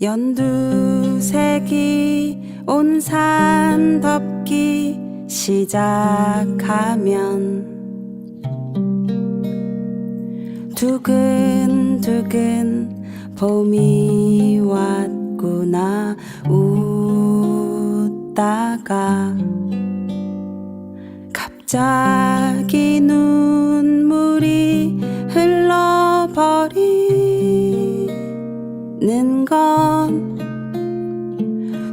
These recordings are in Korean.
연두색이 온 산 덮기 시작하면 두근두근 봄이 왔구나. 웃다가 갑자기 흘러버리는 건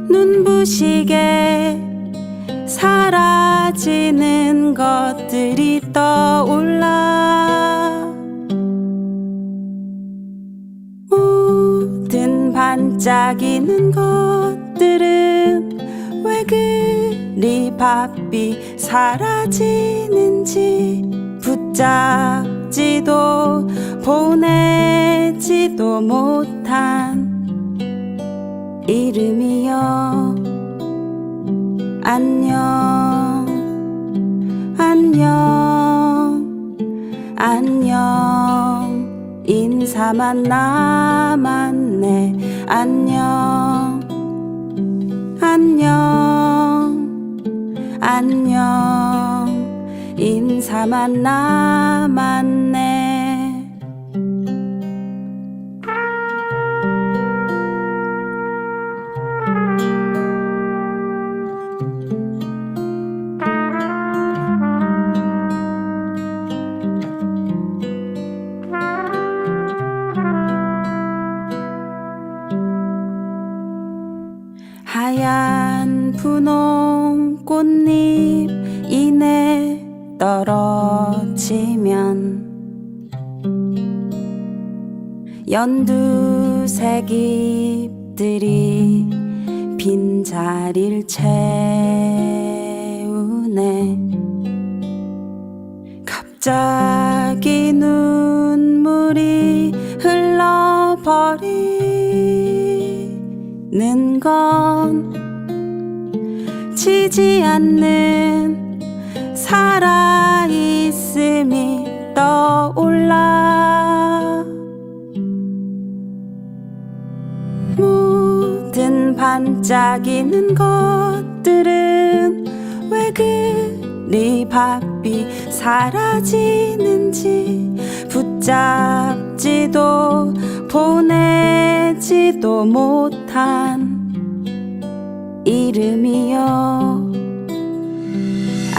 눈부시게 사라지는 것들이 떠올라. 모든 반짝이는 것들은 왜 그리 바삐 사라지는지 붙잡 지도 보내지도 못한 이름이여. 안녕 안녕 안녕. 인사만 남았네. 안녕 안녕 안녕 인사만 남았네. 하얀 분홍 꽃잎 떨어지면 연두색 잎들이 빈자리를 채우네. 갑자기 눈물이 흘러버리는 건 지지 않는 살아있음이 떠올라. 모든 반짝이는 것들은 왜 그리 바삐 사라지는지 붙잡지도 보내지도 못한 이름이여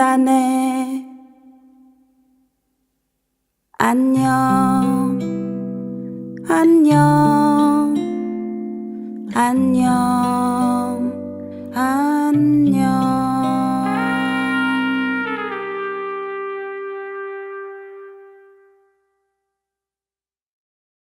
온다네 안녕 안녕 안녕